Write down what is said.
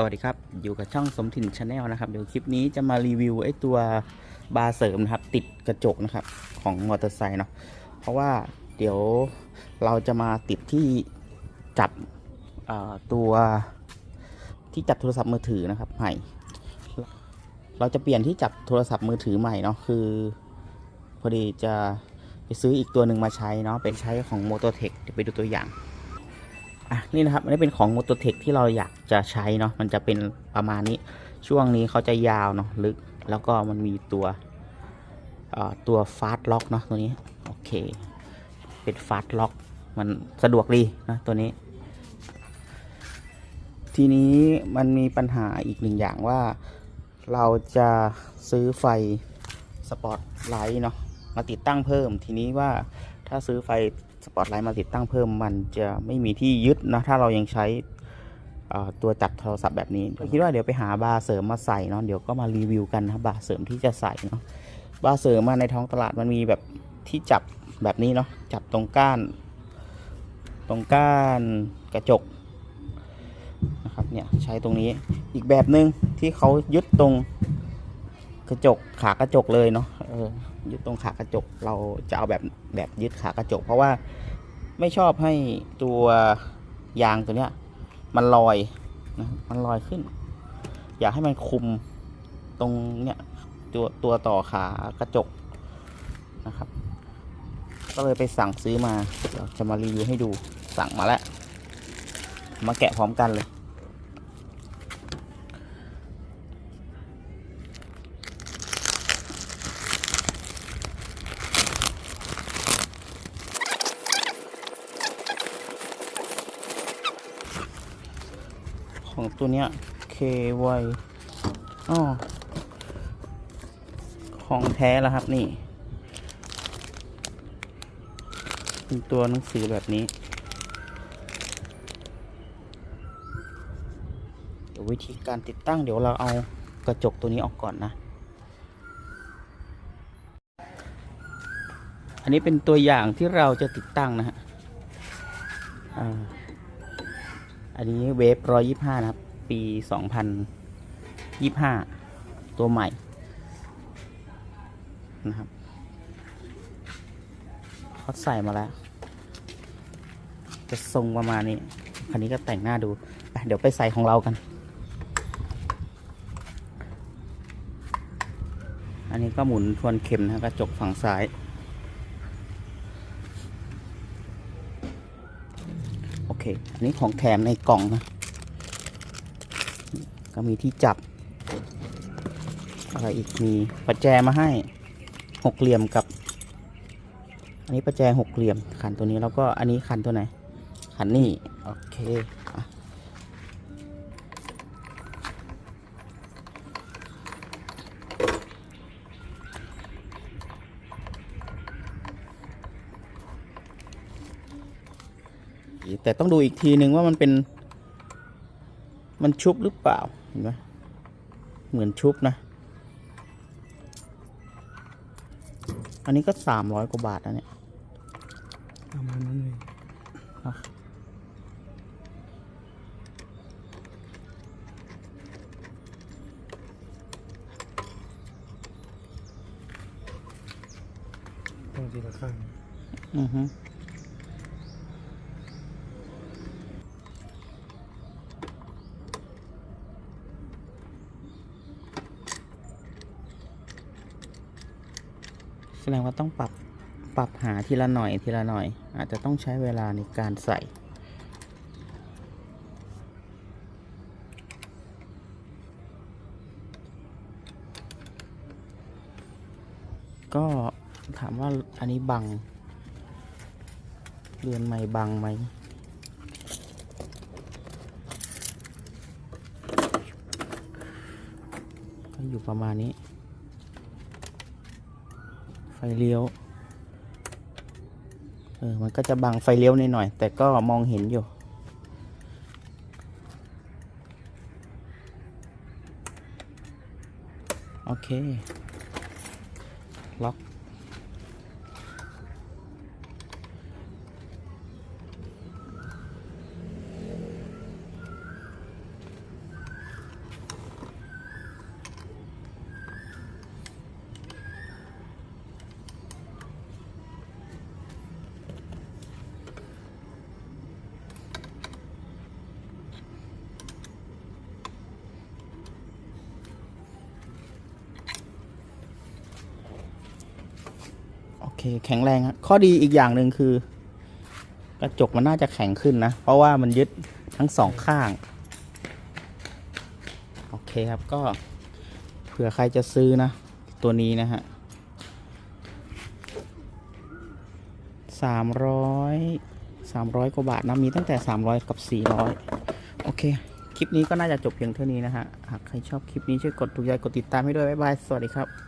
สวัสดีครับ อยู่กับช่องสมถิ่นชาแนลนะครับ เดี๋ยวคลิปนี้จะมารีวิวไอ้ตัวบาร์เสริมนะครับ ติดกระจกนะครับของมอเตอร์ไซค์เนาะเพราะว่าเดี๋ยวเราจะมาติดที่จับตัวที่จับโทรศัพท์มือถือนะครับใหม่เราจะเปลี่ยนที่จับโทรศัพท์มือถือใหม่เนาะคือ พอดีจะไปซื้ออีกตัวหนึ่งมาใช้เนาะเป็นใช้ของ m o t o t e c h เดี๋ยวไปดูตัวอย่าง อะนี่นะครับอันนี้เป็นของ m o t o t e c h ที่เราอยากจะใช้เนาะมันจะเป็นประมาณนี้ ช่วงนี้เขาจะยาวเนาะลึกแล้วก็มันมีตัวตัวฟาสล็อกเนาะตัวนี้โอเค เป็นฟาสล็อกมันสะดวกดีนะตัวนี้ ทีนี้มันมีปัญหาอีกหนึ่งอย่างว่า เราจะซื้อไฟสปอตไลท์เนาะมาติดตั้งเพิ่มทีนี้ว่าถ้าซื้อไฟ สปอตไลท์มาติดตั้งเพิ่มมันจะไม่มีที่ยึดนะถ้าเรายังใช้ตัวจับโทรศัพท์แบบนี้คิดว่าเดี๋ยวไปหาบาร์เสริมมาใส่เนาะเดี๋ยวก็มารีวิวกันนะบาร์เสริมที่จะใส่เนาะบาร์เสริมมาในท้องตลาดมันมีแบบที่จับแบบนี้เนาะจับตรงก้าน ตรงก้านกระจกนะครับเนี่ยใช้ตรงนี้อีกแบบหนึ่งที่เขายึดตรง กระจกขากระจกเลยเนาะเออยึดตรงขากระจกเราจะเอาแบบแบบยึดขากระจก เพราะว่าไม่ชอบให้ตัวยางตัวเนี้ย มันลอยนะมันลอยขึ้น อยากให้มันคุมตรงเนี้ยตัวตัวต่อขากระจกนะครับ ก็เลยไปสั่งซื้อมาจะมารีวิวให้ดูสั่งมาแล้ว มาแกะพร้อมกันเลย ของตัวเนี้ย KY อ๋อของแท้แล้วครับนี่เป็นตัวหนังสือแบบนี้ เดี๋ยววิธีการติดตั้งเดี๋ยวเราเอากระจกตัวนี้ออกก่อนนะ อันนี้เป็นตัวอย่างที่เราจะติดตั้งนะฮะอ่า อันนี้เวฟร้อยยี่ห้านะครับ ปีสองพันยี่ห้าตัวใหม่นะครับเขาใส่มาแล้ว จะทรงประมาณนี้ คันนี้ก็แต่งหน้าดู เดี๋ยวไปใส่ของเรากัน อันนี้ก็หมุนทวนเข็มนะกระจกฝั่งซ้าย อเคอันนี้ของแถมในกล่องนะ ก็มีที่จับ อะไรอีกมีประแจมาให้หกเหลี่ยมกับ อันนี้ประแจหกเหลี่ยมขันตัวนี้แล้วก็อันนี้ขันตัวไหนขันนี่โอเคอะ แต่ต้องดูอีกทีนึงว่ามันเป็น มันชุบหรือเปล่าเห็นไหมเหมือนชุบนะ อันนี้ก็สามร้อยกว่าบาทนะเนี่ยประมาณนั้นเลยอะต้องทีละข้างอือฮึ ดงว่าต้องปรับปรับหาทีละหน่อยทีละหน่อย อาจจะต้องใช้เวลาในการใส่ก็ถามว่าอันนี้บัง เรือนไม้บังไหม ก็อยู่ประมาณนี้ ไฟเลี้ยว เออ มันก็จะบังไฟเลี้ยวนิดหน่อย แต่ก็มองเห็นอยู่ โอเค ล็อก แข็งแรงครับข้อดีอีกอย่างหนึ่งคือ กระจกมันน่าจะแข็งขึ้นนะ เพราะว่ามันยึดทั้งสองข้าง โอเคครับก็เผื่อใครจะซื้อนะ ตัวนี้นะฮะสามร้อยสามร้อยกว่าบาทนะ มีตั้งแต่สามร้อยกับสี่ร้อยโอเค คลิปนี้ก็น่าจะจบเพียงเท่านี้นะฮะ หากใครชอบคลิปนี้ช่วยกดถูกใจกดติดตามให้ด้วย บ๊ายบาย สวัสดีครับ